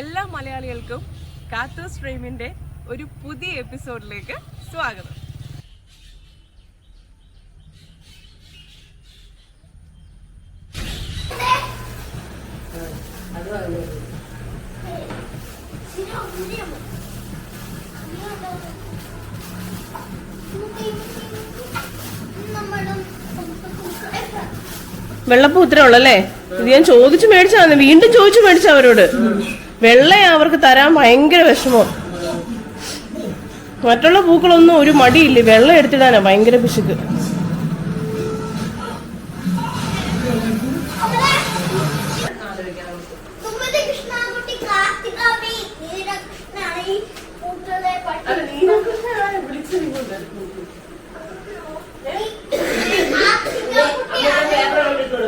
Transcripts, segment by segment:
എല്ലാ മലയാളികൾക്കും കാത്തോസ് സ്ട്രീമിന്റെ ഒരു പുതിയ എപ്പിസോഡിലേക്ക് സ്വാഗതം. വെള്ളപ്പൂ ഇത്രേ ഉള്ളല്ലേ ഇത് ഞാൻ ചോദിച്ചു മേടിച്ചാന്ന് വീണ്ടും ചോദിച്ചു മേടിച്ച അവരോട്. വെള്ള അവർക്ക് തരാൻ ഭയങ്കര വിഷമം. മറ്റുള്ള പൂക്കളൊന്നും ഒരു മടിയില്ല. വെള്ളം എടുത്തിടാനാ ഭയങ്കര പിശുക്ക്.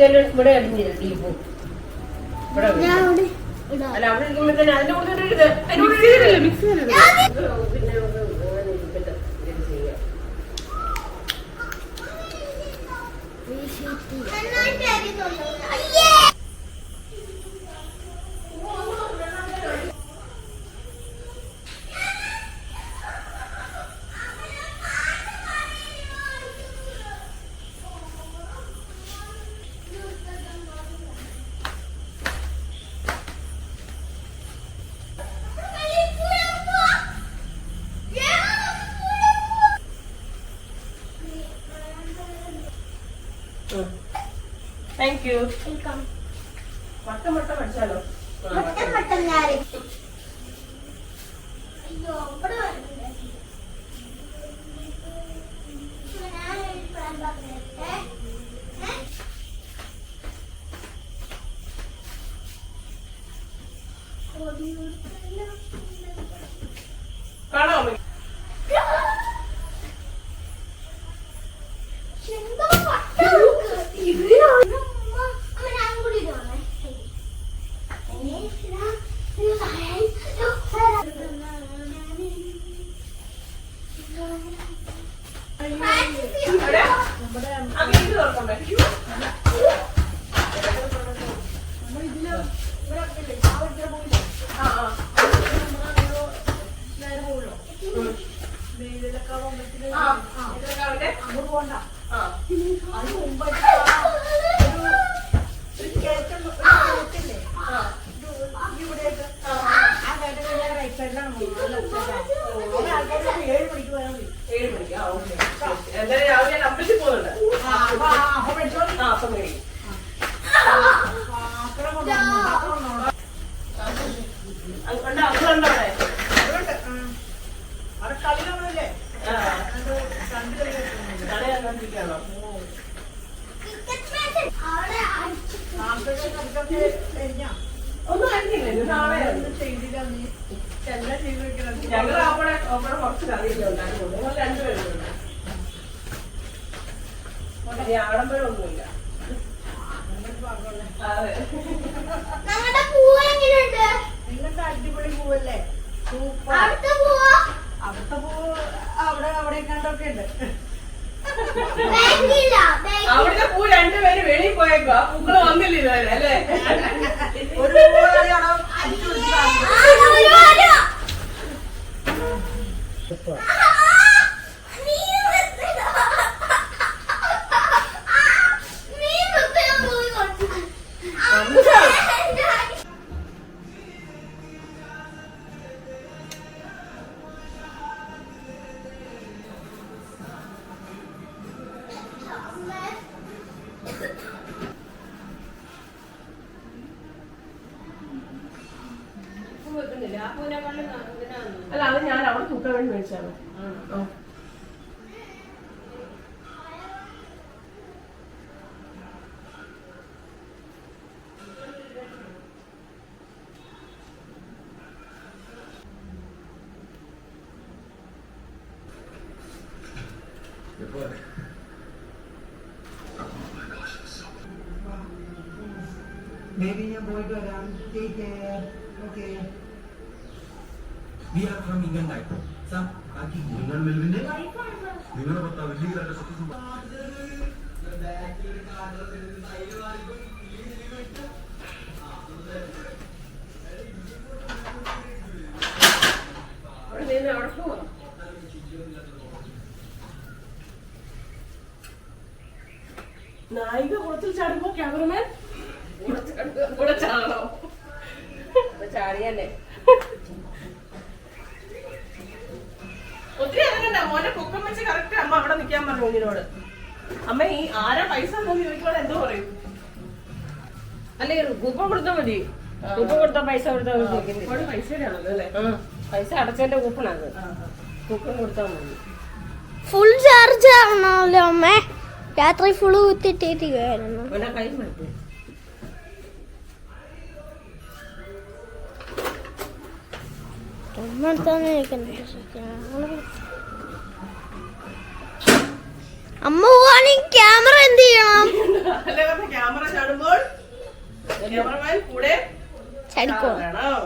ഇവിടെ അടിഞ്ഞില്ല ടീപ്പും ഇവിടെ ഇടാം. അല്ല അവിടെ ഇരിക്കുമ്പോഴത്തേന് അതിന്റെ കൂടെ ഒരു ഇത് മിക്സ് ചെയ്യരുത് Lord, I love. ഇതിലൊക്കെ ആ ഏഴ് മണിക്ക് ആ ഓക്കെ എന്തായാലും രാവിലെ ഞാൻ അമ്പലത്തിൽ പോകുന്നുണ്ട് ആ അപ്പം മേടിക്കും ഉണ്ട് അങ്ങളുണ്ടോ അവിടെ ആ കട കണ്ടോണ്ടിരിക്കുകയാണോ അവിടെ അടിച്ചു ഒന്നും അറിഞ്ഞില്ല? നാളെയാണ് ഞങ്ങൾ അവിടെ അവിടെ കുറച്ച് കറിയൊക്കെ ഉണ്ടായിരുന്നു. നിങ്ങൾ രണ്ടുപേരുണ്ട് ആഡംബരമൊന്നുമില്ല അതെ. ഞങ്ങളുടെ പൂവ് എങ്ങനെയുണ്ട്? നിങ്ങൾക്ക് അടിപൊളി പൂവല്ലേ? സൂപ്പർ അവിടുത്തെ പൂവ് അവിടെ അവിടെ കണ്ടൊക്കെ ഉണ്ട്. അവിടുത്തെ പൂ രണ്ടുപേര് വെളിയിൽ പോയേക്കോ ആ പൂക്കൾ വന്നില്ല ഇതുവരെ അല്ലേ? ഒരു Maybe you're going to run. Take care. Okay. We are from Indian Life. Sir, I think you're going to live in it. You're going to live in it. നായിക കുളത്തിൽ ചാടുമ്പോ ക്യാമറമാൻ കൂടെ ചാടണോ? ചാടിയല്ലേ ഒത്തിരി അങ്ങനെ മോനെ പൊക്കം വെച്ച് കറക്റ്റ് അമ്മ അവിടെ നിൽക്കാൻ പറഞ്ഞു കുഞ്ഞിനോട്. അമ്മ ഈ ആരാ പൈസ ചോദിക്കോടെ ചോദിക്കുമ്പോൾ എന്തോ പറയും. അല്ലെ കൂപ്പൺ കൊടുത്താൽ മതി. കൂപ്പൺ കൊടുത്താൽ പൈസ കൊടുത്താൽ പൈസ അടച്ചതിന്റെ കൂപ്പണാണ് കൂപ്പൺ കൊടുത്താൽ മതി. ഫുൾ ചാർജ് ആണല്ലോ അമ്മേ. രാത്രി ഫുള്ള് കുത്തിട്ടിരിക്കുകയായിരുന്നു അമ്മ പോവാണെങ്കിൽ ക്യാമറ എന്ത് ചെയ്യണം? അല്ലേ ക്യാമറ ചാടുമ്പോൾ ക്യാമറമാൻ കൂടെ ചടിക്കോ ചാടണം.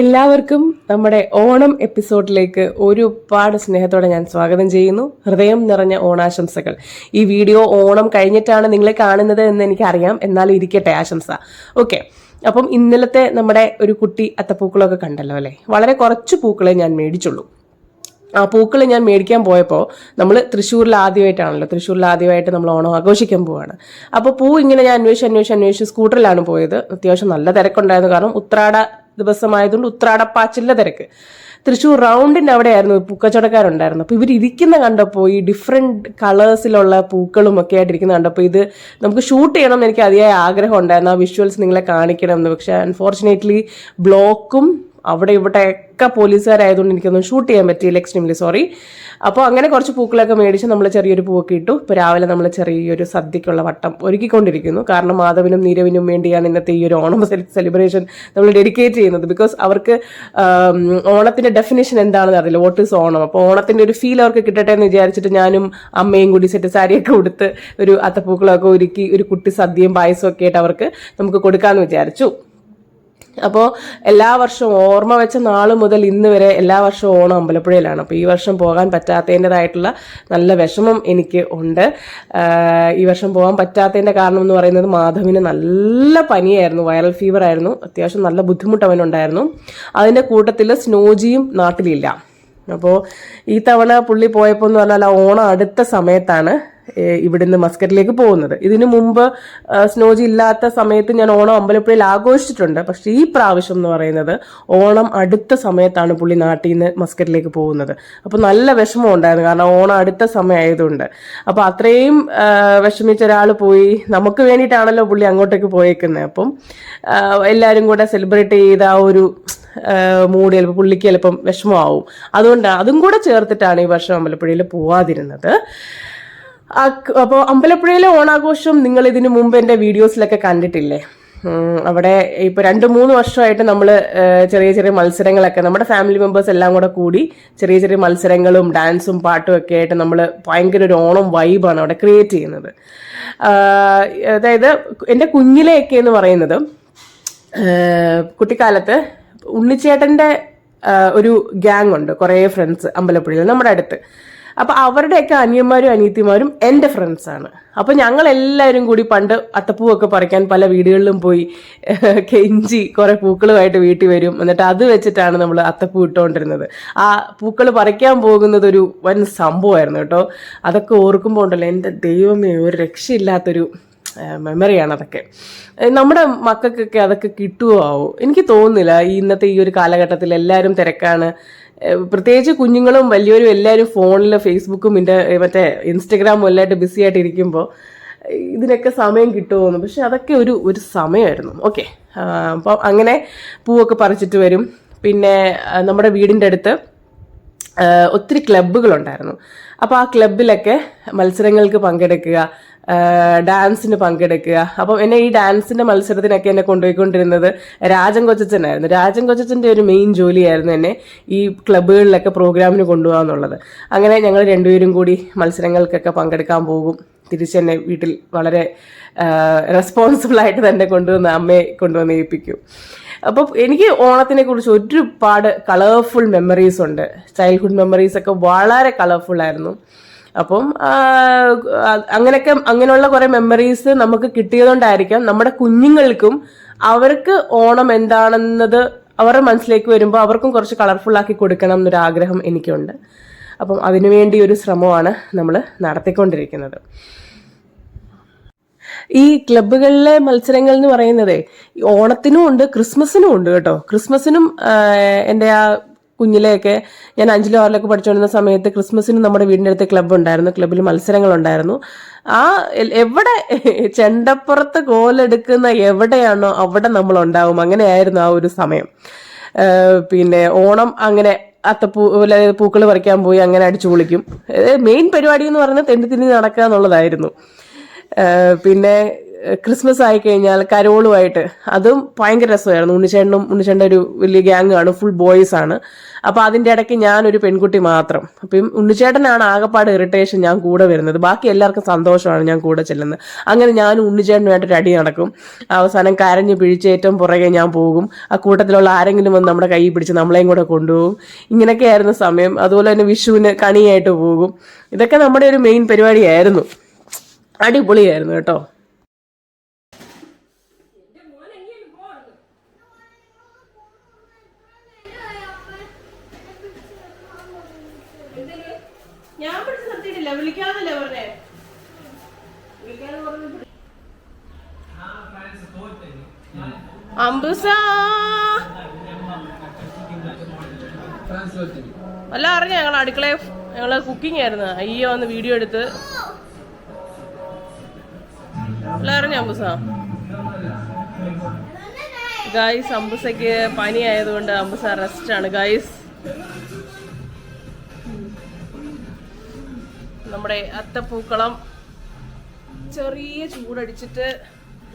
എല്ലാവർക്കും നമ്മുടെ ഓണം എപ്പിസോഡിലേക്ക് ഒരുപാട് സ്നേഹത്തോടെ ഞാൻ സ്വാഗതം ചെയ്യുന്നു. ഹൃദയം നിറഞ്ഞ ഓണാശംസകൾ. ഈ വീഡിയോ ഓണം കഴിഞ്ഞിട്ടാണ് നിങ്ങളെ കാണുന്നത് എന്ന് എനിക്കറിയാം. എന്നാൽ ഇരിക്കട്ടെ ആശംസ. ഓക്കെ. അപ്പം ഇന്നലത്തെ നമ്മുടെ ഒരു കുട്ടി അത്തപ്പൂക്കളൊക്കെ കണ്ടല്ലോ അല്ലേ? വളരെ കുറച്ച് പൂക്കളെ ഞാൻ മേടിച്ചുള്ളൂ. ആ പൂക്കൾ ഞാൻ മേടിക്കാൻ പോയപ്പോൾ നമ്മൾ തൃശ്ശൂരിൽ ആദ്യമായിട്ടാണല്ലോ. തൃശ്ശൂരിൽ ആദ്യമായിട്ട് നമ്മൾ ഓണം ആഘോഷിക്കാൻ പോവാണ്. അപ്പോൾ പൂ ഇങ്ങനെ ഞാൻ അന്വേഷിച്ച് അന്വേഷിച്ച് അന്വേഷിച്ച് സ്കൂട്ടറിലാണ് പോയത്. അത്യാവശ്യം നല്ല തിരക്കുണ്ടായിരുന്നു. കാരണം ഉത്രാട ദിവസമായതുകൊണ്ട് ഉത്രാടപ്പാച്ചിലെ തിരക്ക്. തൃശ്ശൂർ റൗണ്ടിന്റെ അവിടെയായിരുന്നു പൂക്കച്ചവടക്കാരുണ്ടായിരുന്നു അപ്പോൾ ഇവർ ഇരിക്കുന്ന കണ്ടപ്പോൾ ഈ ഡിഫറെന്റ് കളേഴ്സിലുള്ള പൂക്കളും ഒക്കെ ആയിട്ടിരിക്കുന്ന കണ്ടപ്പോൾ ഇത് നമുക്ക് ഷൂട്ട് ചെയ്യണം എന്ന് എനിക്ക് അതിയായ ആഗ്രഹം ഉണ്ടായിരുന്നു. ആ വിഷ്വൽസ് നിങ്ങളെ കാണിക്കണം എന്ന്. പക്ഷേ അൺഫോർച്ചുനേറ്റ്ലി ബ്ലോക്കും അവിടെ ഇവിടെ ഒക്കെ പോലീസുകാരായതുകൊണ്ട് എനിക്കൊന്നും ഷൂട്ട് ചെയ്യാൻ പറ്റിയില്ല എക്സ്ട്രീംലി സോറി അപ്പോൾ അങ്ങനെ കുറച്ച് പൂക്കളൊക്കെ മേടിച്ച് നമ്മൾ ചെറിയൊരു പൂവൊക്കെ ഇട്ടു. ഇപ്പോൾ രാവിലെ നമ്മൾ ചെറിയൊരു സദ്യക്കുള്ള വട്ടം ഒരുക്കിക്കൊണ്ടിരിക്കുന്നു. കാരണം മാധവനും നീരവിനും വേണ്ടിയാണ് ഇന്നത്തെ ഈ ഒരു ഓണം സെലിബ്രേഷൻ നമ്മൾ ഡെഡിക്കേറ്റ് ചെയ്യുന്നത്. ബിക്കോസ് അവർക്ക് ഓണത്തിന്റെ ഡെഫിനേഷൻ എന്താണെന്ന് അറിയില്ല. What is Onam? അപ്പോൾ ഓണത്തിന്റെ ഒരു ഫീൽ അവർക്ക് കിട്ടട്ടെ എന്ന് വിചാരിച്ചിട്ട് ഞാനും അമ്മയും കൂടി സെറ്റ് സാരിയൊക്കെ ഉടുത്ത് ഒരു അത്തപ്പൂക്കളൊക്കെ ഒരുക്കി ഒരു കുട്ടി സദ്യയും പായസവും ഒക്കെ ആയിട്ട് അവർക്ക് നമുക്ക് കൊടുക്കാമെന്ന് വിചാരിച്ചു. അപ്പോൾ എല്ലാ വർഷവും ഓർമ്മ വെച്ച നാൾ മുതൽ ഇന്ന് വരെ എല്ലാ വർഷവും ഓണം അമ്പലപ്പുഴയിലാണ്. അപ്പോൾ ഈ വർഷം പോകാൻ പറ്റാത്തതിന്റെതായിട്ടുള്ള നല്ല വിഷമം എനിക്ക് ഉണ്ട്. ഈ വർഷം പോകാൻ പറ്റാത്തതിന്റെ കാരണം എന്ന് പറയുന്നത് മാധവിന് നല്ല പനിയായിരുന്നു. വൈറൽ ഫീവർ ആയിരുന്നു. അത്യാവശ്യം നല്ല ബുദ്ധിമുട്ട് അവനുണ്ടായിരുന്നു. അതിന്റെ കൂട്ടത്തിൽ സ്നോജിയും നാട്ടിലില്ല. അപ്പോൾ ഈ തവണ പുള്ളി പോയപ്പോൾ എന്ന് പറഞ്ഞാൽ ഓണം അടുത്ത സമയത്താണ്. ഇവിടുന്ന് മസ്കറ്റിലേക്ക് പോകുന്നത്. ഇതിനു മുമ്പ് സ്നോജി ഇല്ലാത്ത സമയത്ത് ഞാൻ ഓണം അമ്പലപ്പുഴയിൽ ആഘോഷിച്ചിട്ടുണ്ട്. പക്ഷേ ഈ പ്രാവശ്യം എന്ന് പറയുന്നത് ഓണം അടുത്ത സമയത്താണ് പുള്ളി നാട്ടിൽ നിന്ന് മസ്കറ്റിലേക്ക് പോകുന്നത്. അപ്പോൾ നല്ല വിഷമം ഉണ്ടായിരുന്നു. കാരണം ഓണം അടുത്ത സമയമായതുകൊണ്ട് അപ്പോൾ അത്രയും വിഷമിച്ച ഒരാൾ പോയി. നമുക്ക് വേണ്ടിയിട്ടാണല്ലോ പുള്ളി അങ്ങോട്ടേക്ക് പോയേക്കുന്നത് അപ്പം എല്ലാവരും കൂടെ സെലിബ്രേറ്റ് ചെയ്ത ആ ഒരു മൂഡ് ചിലപ്പോൾ പുള്ളിക്ക് ചിലപ്പം വിഷമമാവും. അതുകൊണ്ട് അതും കൂടെ ചേർത്തിട്ടാണ് ഈ വർഷം അമ്പലപ്പുഴയിൽ പോവാതിരുന്നത്. അപ്പോൾ അമ്പലപ്പുഴയിലെ ഓണാഘോഷം നിങ്ങൾ ഇതിനു മുമ്പ് എന്റെ വീഡിയോസിലൊക്കെ കണ്ടിട്ടില്ലേ? അവിടെ ഇപ്പോൾ രണ്ട് മൂന്ന് വർഷമായിട്ട് നമ്മൾ ചെറിയ ചെറിയ മത്സരങ്ങളൊക്കെ നമ്മുടെ ഫാമിലി മെമ്പേഴ്സ് എല്ലാം കൂടെ കൂടി ചെറിയ ചെറിയ മത്സരങ്ങളും ഡാൻസും പാട്ടും ഒക്കെ ആയിട്ട് നമ്മൾ ഭയങ്കര ഒരു ഓണം വൈബാണ് അവിടെ ക്രിയേറ്റ് ചെയ്യുന്നത്. അതായത് എന്റെ കുഞ്ഞിലെയൊക്കെ എന്ന് പറയുന്നത് കുട്ടിക്കാലത്ത് ഉണ്ണിച്ചേട്ടന്റെ ഒരു ഗ്യാങ് ഉണ്ട് കുറേ ഫ്രണ്ട്സ് അമ്പലപ്പുഴയിൽ നമ്മുടെ അടുത്ത്. അപ്പൊ അവരുടെയൊക്കെ അനിയന്മാരും അനിയത്തിമാരും എന്റെ ഫ്രണ്ട്സാണ് അപ്പൊ ഞങ്ങൾ എല്ലാവരും കൂടി പണ്ട് അത്തപ്പൂവൊക്കെ പറിക്കാൻ പല വീടുകളിലും പോയി കെഞ്ചി കുറെ പൂക്കളുമായിട്ട് വീട്ടിൽ വരും. എന്നിട്ട് അത് വെച്ചിട്ടാണ് നമ്മൾ അത്തപ്പൂ ഇട്ടുകൊണ്ടിരുന്നത്. ആ പൂക്കൾ പറിക്കാൻ പോകുന്നത് ഒരു വൻ സംഭവമായിരുന്നു കേട്ടോ. അതൊക്കെ ഓർക്കുമ്പോൾ ഉണ്ടല്ലോ എന്റെ ദൈവമേ ഒരു രക്ഷയില്ലാത്തൊരു മെമ്മറിയാണ് അതൊക്കെ. നമ്മുടെ മക്കൾക്കൊക്കെ അതൊക്കെ കിട്ടുമോ ആവോ എനിക്ക് തോന്നുന്നില്ല. ഇന്നത്തെ ഈ ഒരു കാലഘട്ടത്തിൽ എല്ലാവരും തിരക്കാണ്. പ്രത്യേകിച്ച് കുഞ്ഞുങ്ങളും വലിയവരും എല്ലാവരും ഫോണിൽ ഫേസ്ബുക്കും ഇന്റെ മറ്റേ ഇൻസ്റ്റഗ്രാമും എല്ലായിട്ട് ബിസി ആയിട്ട് ഇരിക്കുമ്പോൾ ഇതിനൊക്കെ സമയം കിട്ടുമോന്ന് പക്ഷെ അതൊക്കെ ഒരു ഒരു സമയമായിരുന്നു. ഓക്കെ അപ്പം അങ്ങനെ പൂവൊക്കെ പറിച്ചിട്ട് വരും. പിന്നെ നമ്മുടെ വീടിന്റെ അടുത്ത് ഒത്തിരി ക്ലബ്ബുകളുണ്ടായിരുന്നു അപ്പോൾ ആ ക്ലബിലൊക്കെ മത്സരങ്ങൾക്ക് പങ്കെടുക്കുക ഡാൻസിന് പങ്കെടുക്കുക. അപ്പം എന്നെ ഈ ഡാൻസിന്റെ മത്സരത്തിനൊക്കെ എന്നെ കൊണ്ടുപോയിക്കൊണ്ടിരുന്നത് രാജൻ കൊച്ചച്ചനായിരുന്നു. രാജൻ കൊച്ചച്ചന്റെ ഒരു മെയിൻ ജോലിയായിരുന്നു എന്നെ ഈ ക്ലബ്ബുകളിലൊക്കെ പ്രോഗ്രാമിന് കൊണ്ടുപോകാന്നുള്ളത് അങ്ങനെ ഞങ്ങൾ രണ്ടുപേരും കൂടി മത്സരങ്ങൾക്കൊക്കെ പങ്കെടുക്കാൻ പോകും. തിരിച്ചെന്നെ വീട്ടിൽ വളരെ റെസ്പോൺസിബിൾ ആയിട്ട് തന്നെ കൊണ്ടുവന്ന് അമ്മയെ കൊണ്ടുവന്ന് ഏൽപ്പിക്കും. അപ്പോൾ എനിക്ക് ഓണത്തിനെ കുറിച്ച് ഒരുപാട് കളർഫുൾ മെമ്മറീസ് ഉണ്ട്. ചൈൽഡ്ഹുഡ് മെമ്മറീസ് ഒക്കെ വളരെ കളർഫുൾ ആയിരുന്നു. അപ്പം അങ്ങനെയൊക്കെ അങ്ങനെയുള്ള കുറെ മെമ്മറീസ് നമുക്ക് കിട്ടിയതുകൊണ്ടായിരിക്കാം നമ്മുടെ കുഞ്ഞുങ്ങൾക്കും അവർക്ക് ഓണം എന്താണെന്നത് അവരുടെ മനസ്സിലേക്ക് വരുമ്പോൾ അവർക്കും കുറച്ച് കളർഫുൾ ആക്കി കൊടുക്കണം എന്നൊരു ആഗ്രഹം എനിക്കുണ്ട്. അപ്പം അതിനുവേണ്ടി ഒരു ശ്രമമാണ് നമ്മൾ നടത്തിക്കൊണ്ടിരിക്കുന്നത്. ഈ ക്ലബുകളിലെ മത്സരങ്ങൾ എന്ന് പറയുന്നതേ ഓണത്തിനും ഉണ്ട് ക്രിസ്മസിനും ഉണ്ട് കേട്ടോ. ക്രിസ്മസിനും എന്റെ ആ കുഞ്ഞിലെയൊക്കെ ഞാൻ അഞ്ചിലോ ആറിലൊക്കെ പഠിച്ചുകൊണ്ടിരുന്ന സമയത്ത് ക്രിസ്മസിന് നമ്മുടെ വീടിന്റെ അടുത്ത് ക്ലബ്ബ് ഉണ്ടായിരുന്നു ക്ലബ്ബിൽ മത്സരങ്ങളുണ്ടായിരുന്നു. ആ എവിടെ ചെണ്ടപ്പുറത്ത് കോലെടുക്കുന്ന എവിടെയാണോ അവിടെ നമ്മൾ ഉണ്ടാവും അങ്ങനെയായിരുന്നു ആ ഒരു സമയം. പിന്നെ ഓണം അങ്ങനെ അത്തപ്പൂ പൂക്കൾ പറിക്കാൻ പോയി അങ്ങനെ അടിച്ചു പൊളിക്കും. മെയിൻ പരിപാടി എന്ന് പറയുന്നത് തെണ്ടി തിരിഞ്ഞ് നടക്കുക എന്നുള്ളതായിരുന്നു. പിന്നെ ക്രിസ്മസ് ആയി കഴിഞ്ഞാൽ കരോളുമായിട്ട് അതും ഭയങ്കര രസമായിരുന്നു. ഉണ്ണിച്ചേട്ടനും ഉണ്ണിച്ചേട്ടന്റെ ഒരു വലിയ ഗ്യാങ് ആണ് ഫുൾ ബോയ്സ് ആണ്. അപ്പൊ അതിന്റെ ഇടയ്ക്ക് ഞാൻ ഒരു പെൺകുട്ടി മാത്രം. അപ്പം ഉണ്ണിച്ചേട്ടനാണ് ആകപ്പാട് ഇറിറ്റേഷൻ ഞാൻ കൂടെ വരുന്നത്. ബാക്കി എല്ലാവർക്കും സന്തോഷമാണ് ഞാൻ കൂടെ ചെല്ലുന്നത്. അങ്ങനെ ഞാൻ ഉണ്ണിച്ചേട്ടനുമായിട്ട് ഒരു അടി നടക്കും. അവസാനം കരഞ്ഞ് പിഴിച്ച് ഏറ്റവും പുറകെ ഞാൻ പോകും. ആ കൂട്ടത്തിലുള്ള ആരെങ്കിലും വന്ന് നമ്മുടെ കൈ പിടിച്ച് നമ്മളെയും കൂടെ കൊണ്ടുപോകും. ഇങ്ങനെയൊക്കെ ആയിരുന്നു സമയം. അതുപോലെ തന്നെ വിഷുവിന് കണിയായിട്ട് പോകും. ഇതൊക്കെ നമ്മുടെ ഒരു മെയിൻ പരിപാടിയായിരുന്നു. അടിപൊളിയായിരുന്നു കേട്ടോ ഞാൻ പിടിച്ച് നിർത്തിയിട്ടില്ല വിളിക്കാന്നല്ലേ പറഞ്ഞേ അല്ല അറിഞ്ഞ ഞങ്ങൾ അടുക്കള ഞങ്ങൾ കുക്കിംഗ് ആയിരുന്നു. അയ്യോ ഒന്ന് വീഡിയോ എടുത്ത്. അല്ല അറിഞ്ഞ ഗൈസ് അമ്പുസയ്ക്ക് പനി ആയതുകൊണ്ട് അമ്പുസ റെസ്റ്റ് ആണ്. ഗൈസ് നമ്മുടെ അത്തപ്പൂക്കളം ചെറിയ ചൂടടിച്ചിട്ട്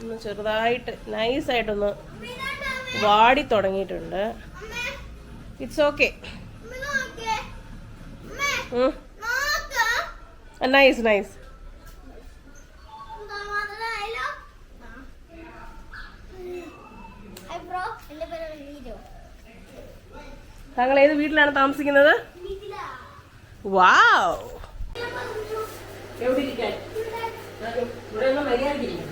ഒന്ന് ചെറുതായിട്ട് നൈസായിട്ടൊന്ന് വാടി തുടങ്ങിയിട്ടുണ്ട്. ഇറ്റ്സ് ഓക്കെ നൈസ് നൈസ് താങ്കൾ ഏത് വീട്ടിലാണ് താമസിക്കുന്നത്? വാവ് എവിടെ ഇരിക്കാൻ ഇവിടെ ഒന്നും മര്യാദയില്ല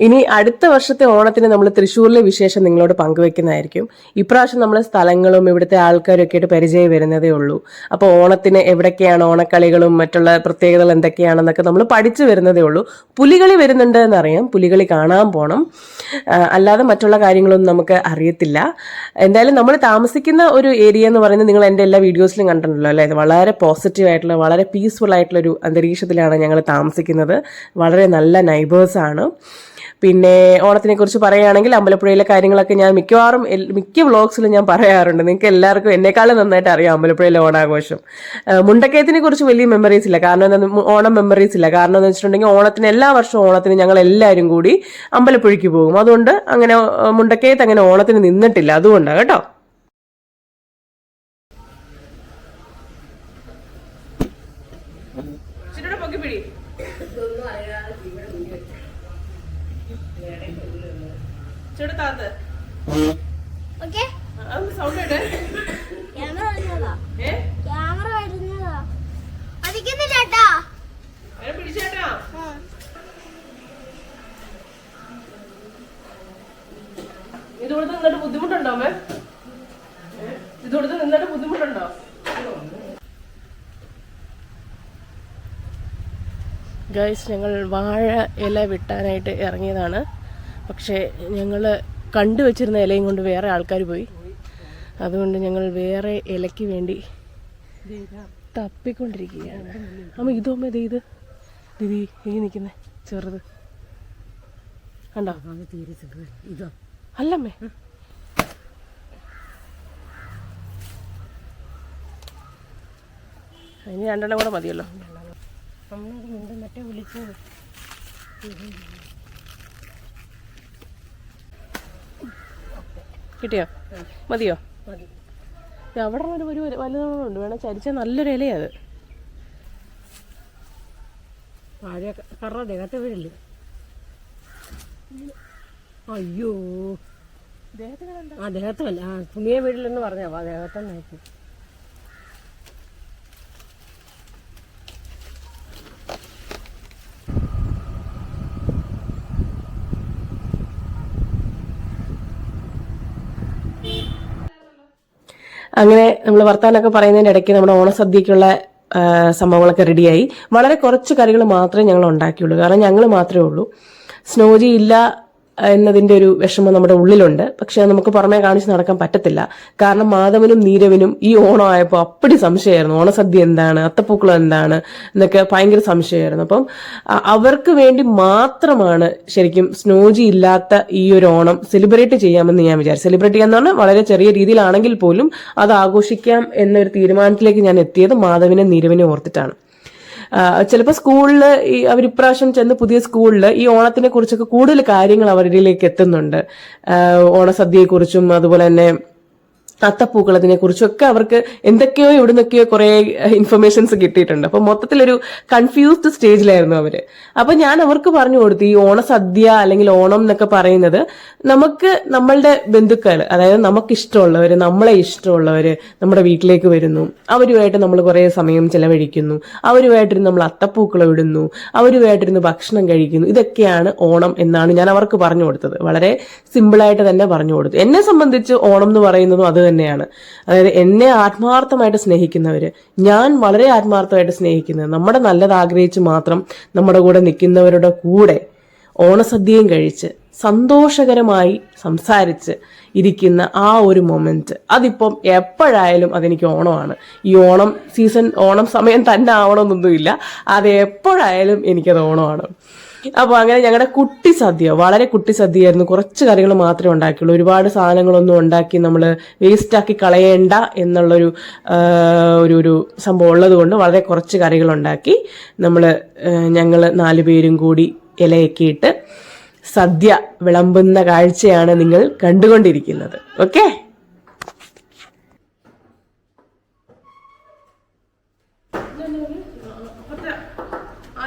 ഇനി അടുത്ത വർഷത്തെ ഓണത്തിന് നമ്മൾ തൃശ്ശൂരിലെ വിശേഷം നിങ്ങളോട് പങ്കുവെക്കുന്നതായിരിക്കും. ഇപ്രാവശ്യം നമ്മൾ സ്ഥലങ്ങളും ഇവിടുത്തെ ആൾക്കാരും ഒക്കെ ആയിട്ട് പരിചയം വരുന്നതേ ഉള്ളൂ. അപ്പോൾ ഓണത്തിന് എവിടൊക്കെയാണ് ഓണക്കളികളും മറ്റുള്ള പ്രത്യേകതകൾ എന്തൊക്കെയാണെന്നൊക്കെ നമ്മൾ പഠിച്ചു വരുന്നതേ ഉള്ളൂ. പുലികളി വരുന്നുണ്ട് എന്നറിയാം. പുലികളി കാണാൻ പോണം. അല്ലാതെ മറ്റുള്ള കാര്യങ്ങളൊന്നും നമുക്ക് അറിയത്തില്ല. എന്തായാലും നമ്മൾ താമസിക്കുന്ന ഒരു ഏരിയ എന്ന് പറയുന്നത് നിങ്ങൾ എന്റെ എല്ലാ വീഡിയോസിലും കണ്ടിട്ടുണ്ടല്ലോ അല്ലേ? വളരെ പോസിറ്റീവ് ആയിട്ടുള്ള വളരെ പീസ്ഫുൾ ആയിട്ടുള്ള ഒരു അന്തരീക്ഷത്തിലാണ് ഞങ്ങൾ താമസിക്കുന്നത്. വളരെ നല്ല നൈബേഴ്സാണ് പിന്നെ ഓണത്തിനെ കുറിച്ച് പറയുകയാണെങ്കിൽ അമ്പലപ്പുഴയിലെ കാര്യങ്ങളൊക്കെ ഞാൻ മിക്കവാറും മിക്ക വ്ളോഗ്സിലും ഞാൻ പറയാറുണ്ട്. നിങ്ങൾക്ക് എല്ലാവർക്കും എന്നെക്കാളും നന്നായിട്ട് അറിയാം അമ്പലപ്പുഴയിലെ ഓണാഘോഷം. മുണ്ടക്കയത്തിനെ കുറിച്ച് വലിയ മെമ്മറീസ് ഇല്ല. കാരണം എന്താ ഓണം മെമ്മറീസ് ഇല്ല. കാരണം എന്ന് വെച്ചിട്ടുണ്ടെങ്കിൽ ഓണത്തിന് എല്ലാ വർഷവും ഓണത്തിന് ഞങ്ങൾ എല്ലാവരും കൂടി അമ്പലപ്പുഴയ്ക്ക് പോകും. അതുകൊണ്ട് അങ്ങനെ മുണ്ടക്കയത്ത് അങ്ങനെ ഓണത്തിന് നിന്നിട്ടില്ല. അതുകൊണ്ടാണ് കേട്ടോ പൊക്കിപ്പിടി ചെടുത്താത്ത് ഓക്കെ സൗണ്ട് ഇട്ട് ക്യാമറ വരുന്നതാ ഏ ക്യാമറ പിടിച്ചേട്ടാ ഇത് കൊടുത്ത് നിന്നിട്ട് ബുദ്ധിമുട്ടുണ്ടോ മേ? ഇത് കൊടുത്ത് നിന്നിട്ട് ബുദ്ധിമുട്ടുണ്ടോ? ഗൈസ് ഞങ്ങൾ വാഴ ഇല വിട്ടാനായിട്ട് ഇറങ്ങിയതാണ്. പക്ഷേ ഞങ്ങൾ കണ്ടു വച്ചിരുന്ന ഇലയും കൊണ്ട് വേറെ ആൾക്കാർ പോയി. അതുകൊണ്ട് ഞങ്ങൾ വേറെ ഇലയ്ക്ക് വേണ്ടി തപ്പിക്കൊണ്ടിരിക്കുകയാണ്. അമ്മ ഇതോ അമ്മ ഇത് ഇത്. ദിദി ഈ നിൽക്കുന്നേ ചെറുത്. കണ്ടോ? ഇതോ അല്ലമ്മേ. ഇനി രണ്ടെണ്ണം കൂടെ മതിയല്ലോ. മറ്റേ വിളിച്ചത് കിട്ടിയോ? മതിയോ? അവിടെ ഒരു ഒരു വലുതുണ്ട് വേണം ചരിച്ച നല്ലൊരു ഇലയാ അത്. വാഴ കറ വീഴില്ലേ അയ്യോ. ആ ദേഹത്തല്ല ആ തുണിയെ വീടില്ലെന്ന് പറഞ്ഞാ. ആ ദേഹത്തന്നെ ആക്കി അങ്ങനെ നമ്മൾ വർത്താനൊക്കെ പറയുന്നതിന്റെ ഇടയ്ക്ക് നമ്മുടെ ഓണസദ്യക്കുള്ള സംഭവങ്ങളൊക്കെ റെഡിയായി. വളരെ കുറച്ച് കറികൾ മാത്രമേ ഞങ്ങൾ ഉണ്ടാക്കിയുള്ളൂ. കാരണം ഞങ്ങൾ മാത്രമേ ഉള്ളൂ. സ്നോജി ഇല്ല എന്നതിന്റെ ഒരു വിഷമം നമ്മുടെ ഉള്ളിലുണ്ട്. പക്ഷെ നമുക്ക് പുറമേ കാണിച്ച് നടക്കാൻ പറ്റത്തില്ല. കാരണം മാധവനും നീരവനും ഈ ഓണം ആയപ്പോൾ അപ്പടി സംശയമായിരുന്നു. ഓണസദ്യ എന്താണ്? അത്തപ്പൂക്കളം എന്താണ്? എന്നൊക്കെ ഭയങ്കര സംശയമായിരുന്നു. അപ്പം അവർക്ക് വേണ്ടി മാത്രമാണ് ശരിക്കും സ്നോജി ഇല്ലാത്ത ഈ ഒരു ഓണം സെലിബ്രേറ്റ് ചെയ്യാമെന്ന് ഞാൻ വിചാരിച്ചു. സെലിബ്രേറ്റ് ചെയ്യാന്ന് പറഞ്ഞാൽ വളരെ ചെറിയ രീതിയിലാണെങ്കിൽ പോലും അത് ആഘോഷിക്കാം എന്നൊരു തീരുമാനത്തിലേക്ക് ഞാൻ എത്തിയത് മാധവിനെ നീരവിനെ ഓർത്തിട്ടാണ്. ചിലപ്പോൾ സ്കൂളിൽ ഈ അവർ ഇപ്രാവശ്യം ചെന്ന് പുതിയ സ്കൂളിൽ ഈ ഓണത്തിനെ കുറിച്ചൊക്കെ കൂടുതൽ കാര്യങ്ങൾ അവരിലേക്ക് എത്തുന്നുണ്ട്. ഓണസദ്യയെക്കുറിച്ചും അതുപോലെ തന്നെ അത്തപ്പൂക്കളത്തിനെ കുറിച്ചൊക്കെ അവർക്ക് എന്തൊക്കെയോ ഇവിടെ നിന്നൊക്കെയോ കുറെ ഇൻഫർമേഷൻസ് കിട്ടിയിട്ടുണ്ട്. അപ്പൊ മൊത്തത്തിലൊരു കൺഫ്യൂസ്ഡ് സ്റ്റേജിലായിരുന്നു അവർ. അപ്പൊ ഞാൻ അവർക്ക് പറഞ്ഞു കൊടുത്തു ഈ ഓണസദ്യ അല്ലെങ്കിൽ ഓണം എന്നൊക്കെ പറയുന്നത് നമുക്ക് നമ്മളുടെ ബന്ധുക്കൾ അതായത് നമുക്ക് ഇഷ്ടമുള്ളവര് നമ്മളെ ഇഷ്ടമുള്ളവര് നമ്മുടെ വീട്ടിലേക്ക് വരുന്നു. അവരുമായിട്ട് നമ്മൾ കുറെ സമയം ചെലവഴിക്കുന്നു. അവരുമായിട്ടിരുന്ന് നമ്മൾ അത്തപ്പൂക്കളം ഇടുന്നു. അവരുമായിട്ടിരുന്ന് ഭക്ഷണം കഴിക്കുന്നു. ഇതൊക്കെയാണ് ഓണം എന്നാണ് ഞാൻ അവർക്ക് പറഞ്ഞു കൊടുത്തത്. വളരെ സിമ്പിളായിട്ട് തന്നെ പറഞ്ഞു കൊടുത്തു. എന്നെ സംബന്ധിച്ച് ഓണം എന്ന് പറയുന്നതും അത് തന്നെയാണ്. അതായത് എന്നെ ആത്മാർത്ഥമായിട്ട് സ്നേഹിക്കുന്നവർ ഞാൻ വളരെ ആത്മാർത്ഥമായിട്ട് സ്നേഹിക്കുന്നത് നമ്മുടെ നല്ലത് ആഗ്രഹിച്ച് മാത്രം നമ്മുടെ കൂടെ നിൽക്കുന്നവരുടെ കൂടെ ഓണസദ്യയും കഴിച്ച് സന്തോഷകരമായി സംസാരിച്ച് ഇരിക്കുന്ന ആ ഒരു മൊമെന്റ് അതിപ്പം എപ്പോഴായാലും അതെനിക്ക് ഓണമാണ്. ഈ ഓണം സീസൺ ഓണം സമയം തന്നെ ആവണമെന്നൊന്നുമില്ല. അത് എപ്പോഴായാലും എനിക്കത് ഓണമാണ്. അപ്പോൾ അങ്ങനെ ഞങ്ങളുടെ കുട്ടി സദ്യ വളരെ കുട്ടി സദ്യയായിരുന്നു. കുറച്ച് കറികൾ മാത്രമേ ഉണ്ടാക്കിയുള്ളൂ. ഒരുപാട് സാധനങ്ങളൊന്നും ഉണ്ടാക്കി നമ്മൾ വേസ്റ്റാക്കി കളയേണ്ട എന്നുള്ളൊരു ഒരു ഒരു സംഭവം ഉള്ളത് കൊണ്ട് വളരെ കുറച്ച് കറികൾ ഉണ്ടാക്കി നമ്മൾ ഞങ്ങൾ നാല് പേരും കൂടി ഇലയൊക്കെ സദ്യ വിളമ്പുന്ന കാഴ്ചയാണ് നിങ്ങൾ കണ്ടുകൊണ്ടിരിക്കുന്നത്. ഓക്കെ?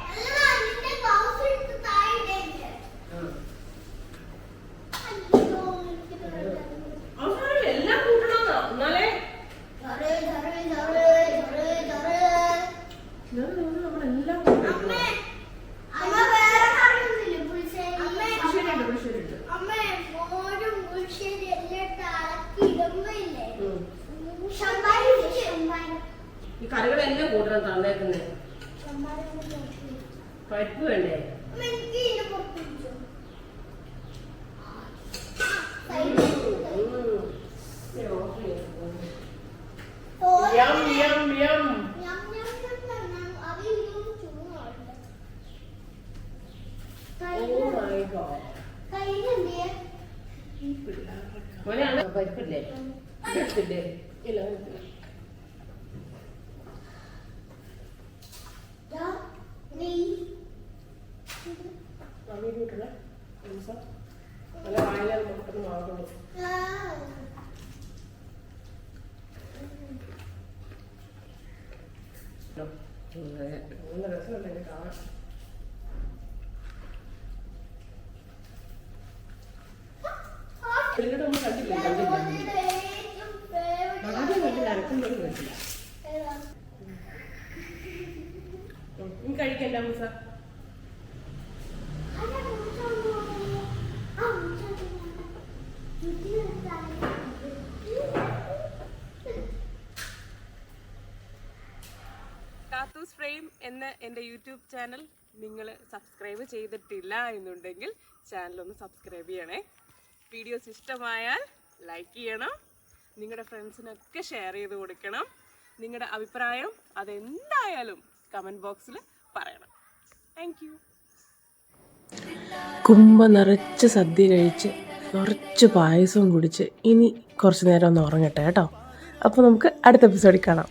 അല്ലടാ, നിന്റെ ഗ്ലൗസ് എടുത്ത് താഴെ ഇടേണ്ടേ? അയ്യോ, എനിക്ക് പേടിയാ. എല്ലാം കൂട്ടണമെന്നോ എന്നാലേ ചൊറേ, ചൊറേ, ചൊറേ, ചൊറേ, ചൊറേ. അമ്മേ, അമ്മ വേറെ കറിയൊന്നുമില്ലേ പുളിശ്ശേരി? അമ്മേ, മോരും പുളിശ്ശേരി എല്ലാം ഇട്ട് അളക്കി ഇടുമ്പോ ഇല്ലേ? ശമ്പാരി ഇല്ലേ? ശമ്പാരി. ഈ കറികളെല്ലാം കൂട്ടണം തന്നേക്കുന്നത്. പരിപ്പ് വേണ്ടേ? അമ്മ, എനിക്ക് ഇതിന്റെ പുറത്ത് പിടിച്ചോ. സൈഡിൽ തോരൻ യം യം യം ഞം ഞം ഞം ഞം ഞം. അത് ഇതൊന്ന് ചൂടാവട്ടെ. കയ്യിൽ കയ്യിലെന്തിയെ? മോനെ അത് പരിപ്പില്ലേ എടുത്തില്ലേ ദാ, നീ. നല്ല കണ്ടില്ല ഏറ്റവും favorite ആദ്യം കണ്ടില്ല കണ്ടില്ല ഏതാ? കഴിക്കണ്ട തന്നെ എന്റെ യൂട്യൂബ് ചാനൽ നിങ്ങൾ സബ്സ്ക്രൈബ് ചെയ്തിട്ടില്ല എന്നുണ്ടെങ്കിൽ ഒന്ന് സബ്സ്ക്രൈബ് ചെയ്യണേ. വീഡിയോസ് ഇഷ്ടമായാൽ ലൈക്ക് ചെയ്യണം. നിങ്ങളുടെ ഫ്രണ്ട്സിനൊക്കെ ഷെയർ ചെയ്ത് കൊടുക്കണം. നിങ്ങളുടെ അഭിപ്രായം അതെന്തായാലും കമന്റ് ബോക്സിൽ പറയണം. താങ്ക് യു കുമ്പ നിറച്ച് സദ്യ കഴിച്ച് കുറച്ച് പായസവും കുടിച്ച് ഇനി കുറച്ച് നേരം ഒന്ന് ഉറങ്ങട്ടെ കേട്ടോ. അപ്പോൾ നമുക്ക് അടുത്ത എപ്പിസോഡിൽ കാണാം.